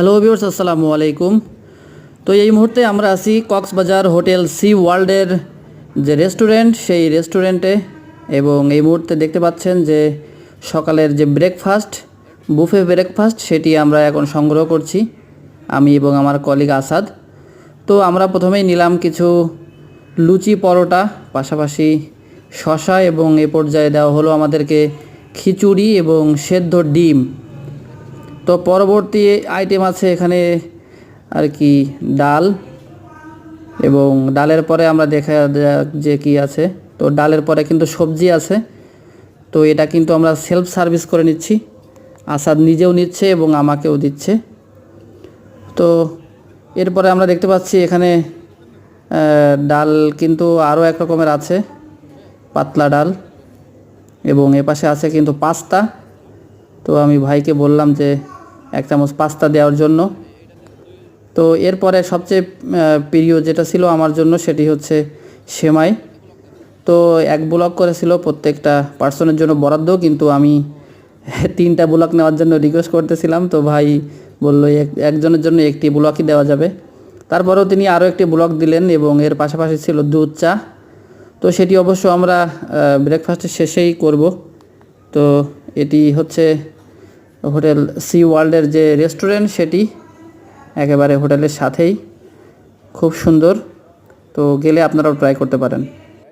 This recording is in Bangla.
হ্যালো ভিউর্স আসসালামু আলাইকুম তো এই মুহূর্তে আমরা আছি কক্সবাজার হোটেল সি ওয়ার্ল্ডের যে রেস্টুরেন্ট সেই রেস্টুরেন্টে এবং এই মুহূর্তে দেখতে পাচ্ছেন যে সকালের যে ব্রেকফাস্ট বুফে ব্রেকফাস্ট সেটি আমরা এখন সংগ্রহ করছি, আমি এবং আমার কলিগ আসাদ। তো আমরা প্রথমেই নিলাম কিছু লুচি পরোটা, পাশাপাশি শশা এবং এ পর্যায়ে দেওয়া হলো আমাদেরকে খিচুড়ি এবং সেদ্ধ ডিম। তো পরবর্তী আইটেম আছে এখানে আর কি ডাল এবং ডালের পরে আমরা দেখা যাক যে কি আছে। তো ডালের পরে কিন্তু সবজি আছে। তো এটা কিন্তু আমরা সেলফ সার্ভিস করে নিচ্ছি। আসাদ নিজেও নিচ্ছে এবং আমাকেও দিচ্ছে। তো এরপরে আমরা দেখতে পাচ্ছি এখানে ডাল কিন্তু আরও এক রকমের আছে, পাতলা ডাল এবং এপাশে আছে কিন্তু পাস্তা। তো আমি ভাইকে বললাম যে এক চামচ পাস্তা দেওয়ার জন্য। তো এরপরে সবচেয়ে প্রিয় যেটা ছিল আমার জন্য সেটি হচ্ছে সেমাই। তো এক ব্লক করেছিল প্রত্যেকটা পার্সনের জন্য বরাদ্দ, কিন্তু আমি তিনটা ব্লক নেওয়ার জন্য রিকোয়েস্ট করতেছিলাম। তো ভাই বলল এক- একজনের জন্য একটি ব্লকই দেওয়া যাবে। তারপরেও তিনি আরও একটি ব্লক দিলেন এবং এর পাশাপাশি ছিল দুধ, চা। তো সেটি অবশ্য আমরা ব্রেকফাস্টের শেষেই করব। তো এটি হচ্ছে হোটেল সি ওয়ার্ল্ডের যে রেস্টুরেন্ট সেটি একেবারে হোটেলের সাথেই। খুব সুন্দর। তো গেলে আপনারাও ট্রাই করতে পারেন।